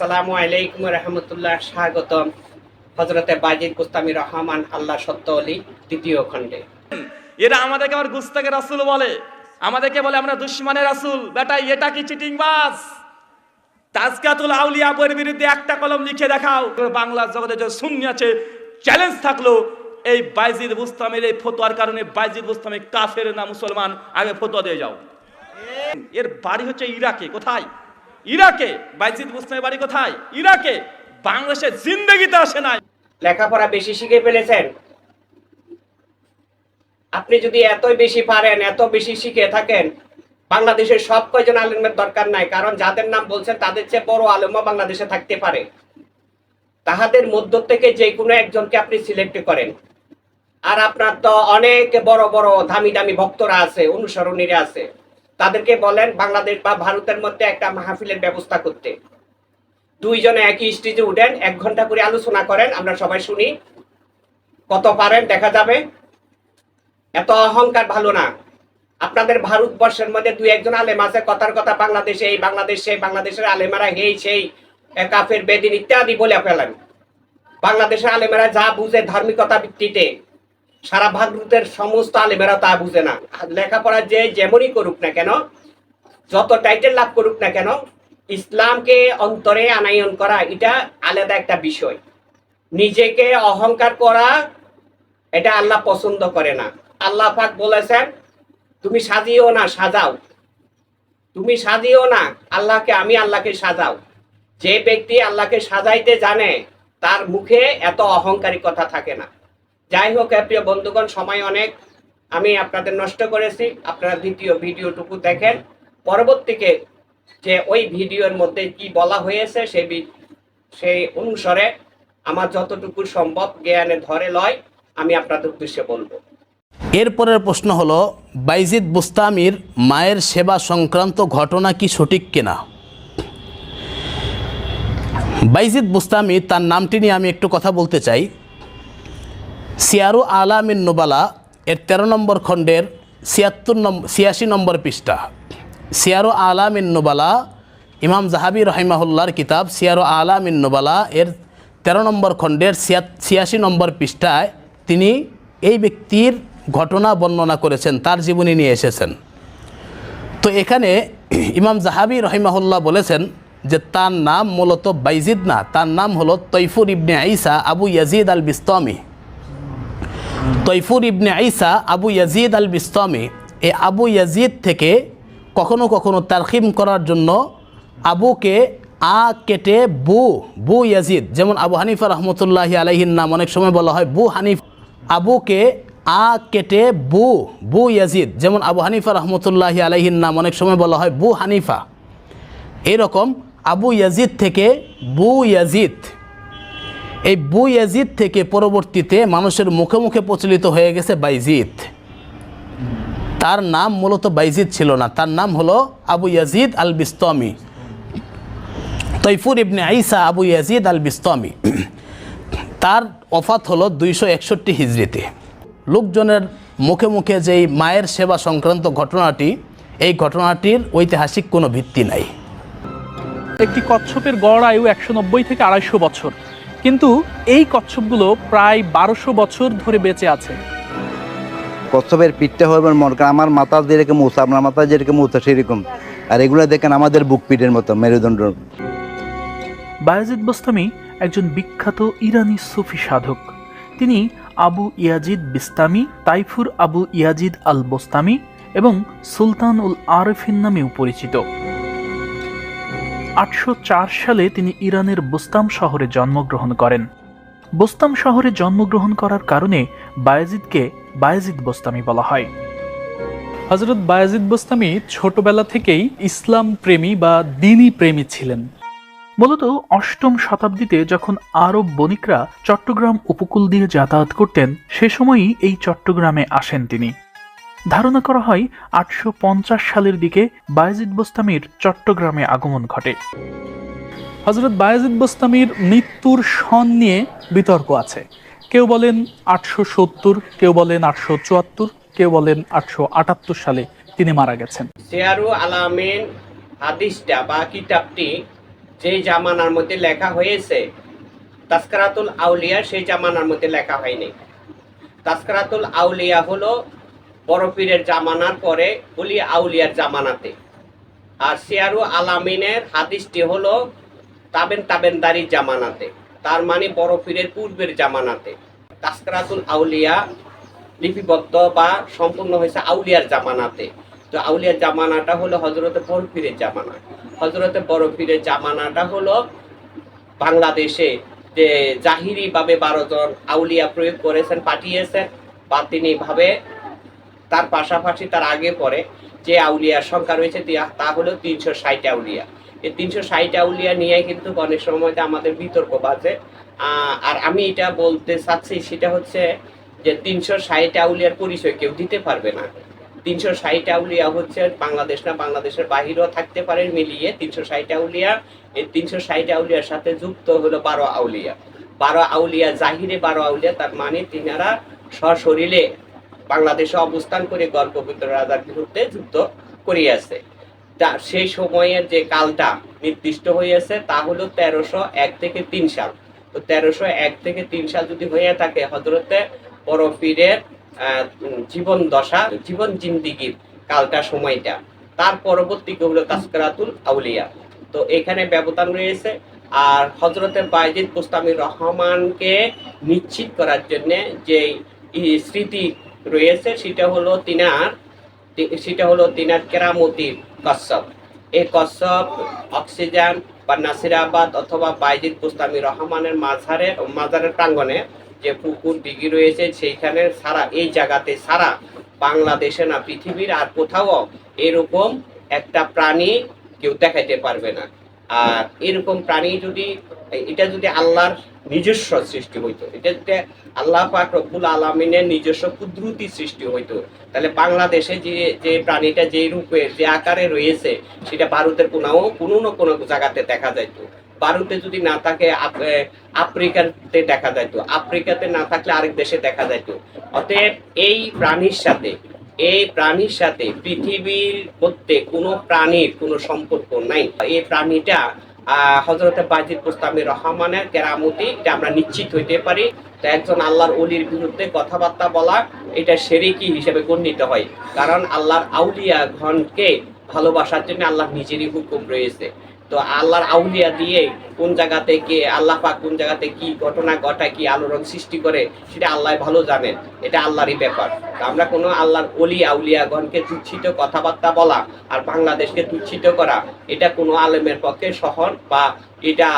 সালামু আলাইকুম রহমতুল্লাহ, স্বাগতম হজরতে বাজিদ গুস্তামি রহমান, আল্লাহ সত্য অলি, দ্বিতীয় খণ্ডে। এরা আমাদেরকে আমার গুস্তাকে রাসুল বলে। আমাদেরকে বলে আমরা দুশ্মনের রাসুল। বেটা, এটা কি চিটিং বাস তাজকাতুল আউলিয়া বইয়ের বিরুদ্ধে একটা কলম লিখে দেখাও। বাংলা জগতে যে শূন্য আছে চ্যালেঞ্জ থাকল। এই বাইজিদ বুস্তামের এই ফতোয়ার কারণে বাইজিদ বুস্তামে কাফের না মুসলমান, আগে ফতোয়া দিয়ে যাও। এর বাড়ি হচ্ছে ইরাকে, কোথায়? ইরাকে, বাইজিদ বুস্তামের বাড়ি কোথায়? ইরাকে। বাংলাদেশের জিন্দগিতে আসে নাই। লেখাপড়া বেশি শিখে ফেলেছেন। আপনি যদি এতই বেশি পারেন, এত বেশি শিখে থাকেন, বাংলাদেশের সব কয়জন আলেমের দরকার নাই, কারণ যাদের নাম বলছেন তাদের চেয়ে বড় আলেমও বাংলাদেশে থাকতে পারে। তাহাদের মধ্য থেকে যে কোনো একজনকে আপনি সিলেক্ট করেন। আর আপনার তো অনেক বড় বড় দামি দামি ভক্তরা আছে, অনুসরণীরা আছে। তাদেরকে বলেন বাংলাদেশ বা ভারতের মধ্যে একটা মাহফিলের ব্যবস্থা করতে। দুইজনে একই স্টেজে উঠেন, এক ঘণ্টা করে আলোচনা করেন, আমরা সবাই শুনি। কত পারেন, দেখা যাবে। এত অহংকার ভালো না। আপনাদের ভারতবর্ষের মধ্যে দুই একজন আলেম আছে, কথার কথা বাংলাদেশে এই, বাংলাদেশে বাংলাদেশের আলেমারা হেই সেই কাফের বেদিন ইত্যাদি বলে ফেলেন। বাংলাদেশের আলেমেরা যা বুঝে ধার্মিকতা ভিত্তিতে সারা ভারতের সমস্ত আলেমেরা তা বুঝে না। লেখাপড়া যে যেমনই করুক না কেন, যত টাইটেল লাভ করুক না কেন, ইসলামকে অন্তরে আনায়ন করা এটা আলাদা একটা বিষয়। নিজেকে অহংকার করা এটা আল্লাহ পছন্দ করে না। আল্লাহ পাক বলেছেন, তুমি সাজিও না, সাজাও। তুমি সাজিও না, আল্লাহকে আমি আল্লাহকে সাজাও। যে ব্যক্তি আল্লাহকে সাজাইতে জানে, তার মুখে এত অহংকারী কথা থাকে না। যাই হোক এ প্রিয় বন্ধুগণ, সময় অনেক। আমি আপনাদের নষ্ট করেছি। আপনারা দ্বিতীয় ভিডিওটুকু দেখেন। পরবর্তীকে যে ওই ভিডিওর মধ্যে কি বলা হয়েছে সেই সেই অনুসারে আমার যতটুকু সম্ভব জ্ঞানে ধরে লয়, আমি আপনাদের উদ্দেশ্যে বলব। এরপরের প্রশ্ন হলো, বাইজিদ বুস্তামির মায়ের সেবা সংক্রান্ত ঘটনা কি সঠিক কিনা? বাইজিদ বুস্তামি, তার নামটি নিয়ে আমি একটু কথা বলতে চাই। সিয়ারু আলামিন নোবালা এর তেরো নম্বর খণ্ডের ছিয়াত্তর নম্বর ছিয়াশি নম্বর পৃষ্ঠা। সিয়ারু আলামিন নোবালা, ইমাম জাহাবি রহিমাহুল্লার কিতাব সিয়ারু আলামিন নোবালা এর তেরো নম্বর খণ্ডের ছিয়া- ছিয়াশি নম্বর পৃষ্ঠায় তিনি এই ব্যক্তির ঘটনা বর্ণনা করেছেন, তার জীবনী নিয়ে এসেছেন। তো এখানে ইমাম জাহাবি রহিমাহুল্লাহ বলেছেন যে তার নাম মূলত বাইজিদ না, তার নাম হলো তৈফুর ইবনে আইসা আবু ইয়াজিদ আল বিস্তমি Tayfur ibn Isa Abu Yazid আল বিস্তমি এই আবু ইয়াজিদ থেকে কখনো কখনো তারখিম করার জন্য আবুকে আ কেটে বু বু ইয়াজিদ, যেমন আবু হানিফা রহমতুল্লাহি আলাইহির নাম অনেক সময় বলা হয় বু হানিফ, আবুকে আ কেটে বু বু ইয়াজিদ, যেমন আবু হানিফা রহমতুল্লাহি আলাইহির নাম অনেক সময় বলা হয় বু হানিফা। এরকম আবু ইয়াজিদ থেকে বু ইয়াজিদ এই বু ইয়াজিদ থেকে পরবর্তীতে মানুষের মুখে মুখে প্রচলিত হয়ে গেছে বাইজিদ তার নাম মূলত বাইজিদ ছিল না। তার নাম হলো আবু ইয়াজিদ আল বিস্তমি Tayfur ibn Isa Abu Yazid আল বিস্তমি তার অফাত হলো দুইশো একষট্টি হিজড়িতে লোকজনের মুখে মুখে যেই মায়ের সেবা সংক্রান্ত ঘটনাটি, এই ঘটনাটির ঐতিহাসিক কোনো ভিত্তি নাই। একটি কচ্ছপের গড় আয়ু একশো নব্বই থেকে আড়াইশো বছর। কিন্তু এই কচ্ছপগুলো প্রায় বারোশো বছর ধরে বেঁচে আছে। কচ্ছপের পিঠটা হবে মনে করেন আমার মাথা যেরকম উঁচা আপনার মাথা যেরকম উঁচা সেরকম। আর এগুলো দেখেন আমাদের বুক পিঠের মতো মেরুদণ্ড। বায়াজিদ বস্তামি একজন বিখ্যাত ইরানি সুফি সাধক। তিনি Abu Yazid Bistami Taifur Abu Yazid al Bostami এবং সুলতান উল আরফিন নামেও পরিচিত। আটশো চার সালে তিনি ইরানের বোস্তাম শহরে জন্মগ্রহণ করেন। বোস্তাম শহরে জন্মগ্রহণ করার কারণে বায়াজিদকে বায়াজিদ বোস্তামি বলা হয়। হজরত বায়াজিদ বোস্তামি ছোটবেলা থেকেই ইসলাম প্রেমী বা দিনী প্রেমী ছিলেন। মূলত অষ্টম শতাব্দীতে যখন আরব বণিকরা চট্টগ্রাম উপকূল দিয়ে যাতায়াত করতেন, সে সময়ই এই চট্টগ্রামে আসেন তিনি। ধারণা করা হয় আটশো পঞ্চাশ সালের দিকে বায়াজিদ বোস্তামির চট্টগ্রামে আগমন ঘটে। হজরত বায়াজিদ বোস্তামির মৃত্যুর সন নিয়ে বিতর্ক আছে। কেউ বলেন আটশো সত্তর, কেউ বলেন আটশো চুয়াত্তর, কেউ বলেন আটশো আটাত্তর সালে তিনি মারা গেছেন। সিয়ারু আলামিন হাদিসটা বা কিতাবটি যে জামানার মধ্যে লেখা হয়েছে, তাস্কারাতুল আউলিয়া সেই জামানার মধ্যে লেখা হয়নি। তাস্কারাতুল আউলিয়া হলো বড় পীরের জামানার পরে অলি আউলিয়ার জামানাতে। আর সিয়ারু আলামিনের হাদিসটি হলো তাবেন তাবেনদারির জামানাতে। তার মানে বড় পীরের পূর্বের জামানাতে। তাস্কারাতুল আউলিয়া লিপিবদ্ধ বা সম্পূর্ণ হয়েছে আউলিয়ার জামানাতে। তো আউলিয়ার জামানাটা হলো হজরতে বড় পীরের জামানা। হজরতে বড় পীরের জামানাটা হলো বাংলাদেশে যে জাহিরি ভাবে বারো জন আউলিয়া প্রয়োগ করেছেন, পাঠিয়েছেন বা তিনি ভাবে তার পাশাপাশি তার আগে পরে যে আউলিয়ার সংখ্যা রয়েছে তি- হলো তিনশো ষাট আউলিয়া। এই তিনশো ষাট আউলিয়া নিয়ে কিন্তু অনেক সময় আমাদের বিতর্ক বাজে। আর আমি এটা বলতে চাচ্ছি, সেটা হচ্ছে যে তিনশো ষাট আউলিয়ার পরিচয় কেউ দিতে পারবে না। তিনশো ষাট আউলিয়া হচ্ছে বাংলাদেশ না, বাংলাদেশের বাহিরেও থাকতে পারে, মিলিয়ে তিনশো ষাট আউলিয়া। এই তিনশো ষাট আউলিয়ার সাথে যুক্ত হলো বারো আউলিয়া। বারো আউলিয়া জাহিরে, বারো আউলিয়া তার মানে তিনারা সশরীরে বাংলাদেশে অবস্থান করে গল্প রাজার বিরুদ্ধে যুদ্ধ করিয়াছে। তা সেই সময়ের যে কালটা নির্দিষ্ট হইয়াছে, তা হলো তেরোশো এক থেকে তিন সাল। তো তেরোশো এক থেকে তিন সাল যদি হইয়া থাকে হজরতে পীরের জীবন দশা, জীবন জিন্দিগির কালটা, সময়টা। তার পরবর্তী হলো তাস্করাতুল আউলিয়া। তো এখানে ব্যবধান রয়েছে। আর হজরতে বাইজিদ মুস্তামির রহমানকে নিশ্চিত করার জন্য যে স্মৃতি রয়েছে, সেটা হলো তিনার সেটা হলো তিনার কেরামতির কশ্যপ এই কশ্যপ অক্সিজেন বা নাসিরাবাদ অথবা বাইজিদ মুস্তামি রহমানের মাঝারের মাজারের প্রাঙ্গণে যে পুকুর দিঘি রয়েছে, সেইখানে সারা, এই জায়গাতে সারা বাংলাদেশে না, পৃথিবীর আর কোথাও এরকম একটা প্রাণী কেউ দেখাইতে পারবে না। আর এরকম প্রাণী যদি, এটা যদি আল্লাহর নিজস্ব সৃষ্টি হইতো। এটা যদি আল্লাহ পাক রব্বুল আলমিনের নিজস্ব কুদরতি সৃষ্টি হইতো। তাহলে বাংলাদেশে যে যে প্রাণীটা যে রূপে, যে আকারে রয়েছে, সেটা ভারতের কোনো কোনো না কোনো জায়গাতে দেখা যাইতো। ভারতে যদি না থাকে আফ্রিকাতে দেখা যাইতো। আফ্রিকাতে না থাকলে আরেক দেশে দেখা যাইতো। অতএব এই প্রাণীর সাথে, এই প্রাণীর সাথে পৃথিবীর মধ্যে কোনো প্রাণীর কোনো সম্পর্ক নাই। এই প্রাণীটা হজরতে বাজিদ প্রস্তাবের রহমানের কেরামতি এটা আমরা নিশ্চিত হইতে পারি। তো একজন আল্লাহর অলির বিরুদ্ধে কথাবার্তা বলা, এটা সেরেকি হিসেবে গণ্যিত হয়। কারণ আল্লাহর আউলিয়া ঘনকে ভালোবাসার জন্য আল্লাহ নিজেরই হুকুম রয়েছে। তো আল্লাহর আউলিয়া দিয়ে কোন জায়গাতে কে, আল্লাহ পাক কোন জায়গাতে কি ঘটনা ঘটায়, কি আলোড়ন সৃষ্টি করে, সেটা আল্লাহ ভালো জানেন। এটা আল্লাহরই ব্যাপার। আমরা কোনো আল্লাহর অলি আউলিয়াগণকে তুচ্ছিত কথাবার্তা বলা আর বাংলাদেশকে তুচ্ছিত করা, এটা কোনো আলেমের পক্ষে সহন বা এটা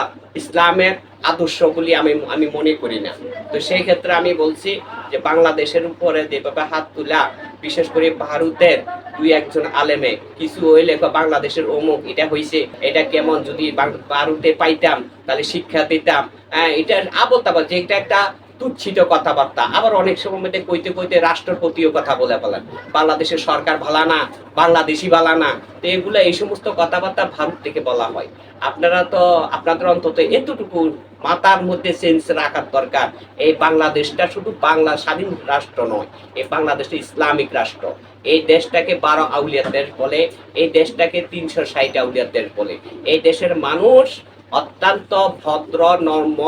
ইসলামের আদর্শ বলি আমি আমি মনে করি না। তো সেই ক্ষেত্রে আমি বলছি যে বাংলাদেশের উপরে যেভাবে হাত তোলা, বিশেষ করে ভারতের দুই একজন আলেমে। কিছু হইলে বাংলাদেশের অমুক, এটা হইছে, এটা কেমন? যদি ভারতে পাইতাম, তাহলে শিক্ষা দিতাম। হ্যাঁ এটা আবল তাবল যে এটা একটা তুচ্ছিত কথাবার্তা। আবার অনেক সময় মধ্যে কইতে কইতে রাষ্ট্রপতিও কথা বলে বলেন বাংলাদেশের সরকার ভালা না বাংলাদেশি ভালা না। তো এগুলো এই সমস্ত কথাবার্তা ভারত থেকে বলা হয়। আপনারা তো, আপনাদের অন্তত এতটুকু মাতার মধ্যে সেন্স রাখার দরকার। এই বাংলাদেশটা শুধু বাংলা স্বাধীন রাষ্ট্র নয়, এই বাংলাদেশটা ইসলামিক রাষ্ট্র। এই দেশটাকে বারো আউলিয়ার দেশ বলে, এই দেশটাকে তিনশো ষাট আউলিয়ার দেশ বলে। এই দেশের মানুষ অত্যন্ত ভদ্র, নর্ম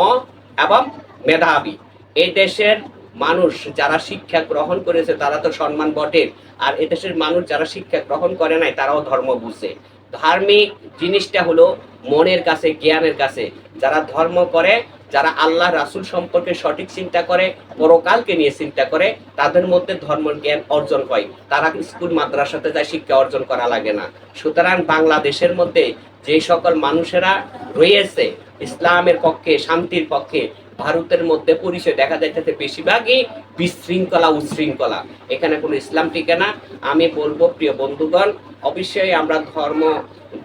এবং মেধাবী। এই দেশের মানুষ যারা শিক্ষা গ্রহণ করেছে, তারা তো সম্মান বটে আর এদেশের মানুষ যারা শিক্ষা গ্রহণ করে নাই, তারাও ধর্ম বুঝে। ধার্মিক জিনিসটা হলো মনের কাছে, জ্ঞানের কাছে। যারা ধর্ম করে, যারা আল্লাহ রাসুল সম্পর্কে সঠিক চিন্তা করে, পরকালকে নিয়ে চিন্তা করে, তাদের মধ্যে ধর্ম জ্ঞান অর্জন হয়। তারা স্কুল, মাদ্রাসাতে যায়, শিক্ষা অর্জন করা লাগে না। সুতরাং বাংলাদেশের মধ্যে যে সকল মানুষেরা রয়েছে, ইসলামের পক্ষে, শান্তির পক্ষে ভারতের মধ্যে পরিচয় দেখা যাইতেছে বেশিরভাগই বিশৃঙ্খলা উচ্ছৃঙ্খলা এখানে কোনো ইসলাম টিকে না। আমি বলব, প্রিয় বন্ধুগণ, অবশ্যই আমরা ধর্ম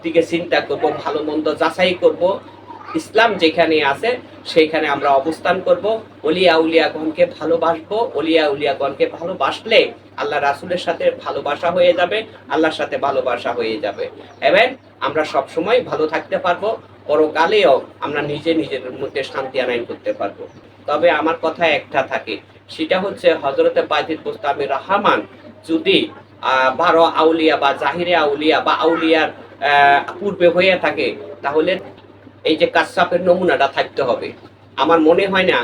দিকে চিন্তা করব, ভালো মন্দ যাচাই করব। ইসলাম যেখানে আছে, সেইখানে আমরা অবস্থান করব। অলিয়া উলিয়াগণকে ভালোবাসবো। অলিয়া উলিয়াগণকে ভালোবাসলে আল্লাহ রাসুলের সাথে ভালোবাসা হয়ে যাবে, আল্লাহর সাথে ভালোবাসা হয়ে যাবে। এবং আমরা সব সময় ভালো থাকতে পারব। পরকালেও আমরা নিজে নিজের মধ্যে শান্তি আনায়ন করতে পারব। তবে আমার কথা একটা থাকে, সেটা হচ্ছে হজরতে বাজিদ মুস্তামি রহমান যদি বারো আউলিয়া বা জাহিরে আউলিয়া বা আউলিয়ার পূর্বে হয়ে থাকে, তাহলে এই যে কাশ্যাপের নমুনাটা থাকতে হবে। আমার মনে হয় না,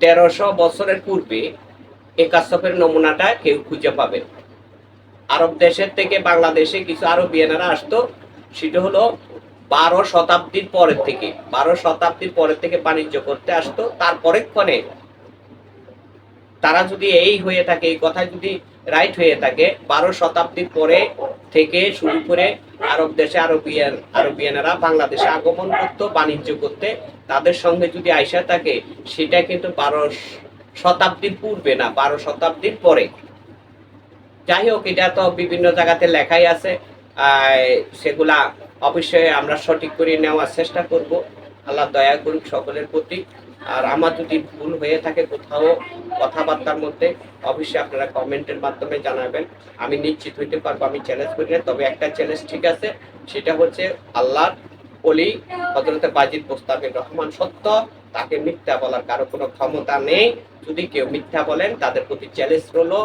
তেরোশো বছরের পূর্বে এই কাশ্যপের নমুনাটা কেউ খুঁজে পাবেন আরব দেশের থেকে বাংলাদেশে কিছু আরবিয়ানারা আসতো, সেটা হলো বারো শতাব্দীর পরের থেকে, বারো শতাব্দীর পরের থেকে বাণিজ্য করতে আসতো, তারপরে ক্ষণে তারা যদি এই হয়ে থাকে, এই কথা যদি রাইট হয়ে থাকে, বারো শতাব্দীর পরে থেকে শুরু করে আরব দেশে আরবিয়ান, আরবিয়ানেরা বাংলাদেশে আগমন করতো, বাণিজ্য করতে, তাদের সঙ্গে যদি আইসা থাকে, সেটা কিন্তু বারো শতাব্দীর পূর্বে না, বারো শতাব্দীর পরে। যাই হোক, এটা তো বিভিন্ন জায়গাতে লেখাই আছে সেগুলা অবশ্যই আমরা সঠিক করে নেওয়ার চেষ্টা করব। আল্লাহ দয়া করুক সকলের প্রতি। আর আমার যদি ভুল হয়ে থাকে কোথাও কথাবার্তার মধ্যে, অবশ্যই আপনারা কমেন্টের মাধ্যমে জানাবেন। আমি নিশ্চিত হইতে পারব, আমি চ্যালেঞ্জ করি না তবে একটা চ্যালেঞ্জ ঠিক আছে, সেটা হচ্ছে আল্লাহর অলি হজরতে বাজিদ মোস্তাফির রহমান সত্য। তাকে মিথ্যা বলার কারও কোনো ক্ষমতা নেই। যদি কেউ মিথ্যা বলেন, তাদের প্রতি চ্যালেঞ্জ রলো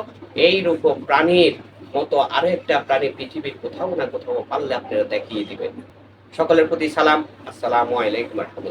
এইরকম প্রাণীর মতো আরও একটা প্রাণী পৃথিবীর কোথাও না কোথাও পারলে আপনারা দেখিয়ে দিবেন। সকলের প্রতি সালাম। আসসালামু আলাইকুম রহমতুল্লাহ।